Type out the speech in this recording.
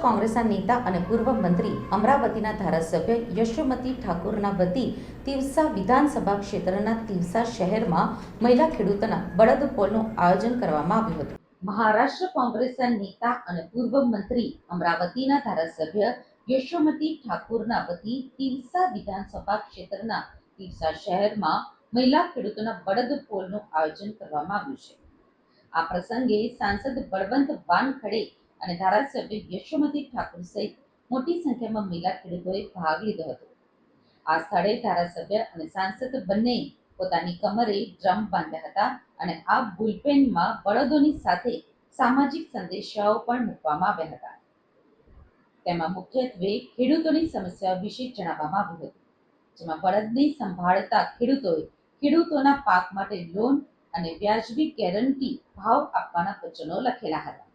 કોંગ્રેસના નેતા અને પૂર્વ મંત્રી અમરાવતીના ધારાસભ્ય યશોમતી ઠાકુરના વતી તિવસા વિધાનસભા ક્ષેત્રના તિવસા શહેરમાં મહિલા ખેડૂતોના બળદ પોલનું આયોજન કરવામાં આવ્યું હતું. મહારાષ્ટ્ર કોંગ્રેસના નેતા અને પૂર્વ મંત્રી અમરાવતીના ધારાસભ્ય યશોમતી ઠાકુરના વતી તિવસા વિધાનસભા ક્ષેત્રના તિવસા શહેરમાં મહિલા ખેડૂતોના બળદ પોલનું આયોજન કરવામાં આવ્યું છે. આ પ્રસંગે સાંસદ બળવંત વાનખડે અને ધારાસભ્ય યશોમતી ઠાકુર સહિત મોટી સંખ્યામાં મહિલા ખેડૂતોએ ભાગ લીધો હતો. આ સ્થળે ધારાસભ્ય અને સાંસદ બંને પોતાની કમરે ડ્રમ બાંધ્યા હતા અને આ બુલપેનમાં બળદોની સાથે સામાજિક સંદેશાઓ પણ મૂકવામાં આવ્યા હતા. તેમાં મુખ્યત્વે ખેડૂતોની સમસ્યાઓ વિશે જણાવવામાં આવ્યું હતું, જેમાં બળદની સંભાળતા ખેડૂતોએ ખેડૂતોના પાક માટે લોન અને વ્યાજબી ગેરંટી ભાવ આપવાના વચનો લખેલા હતા.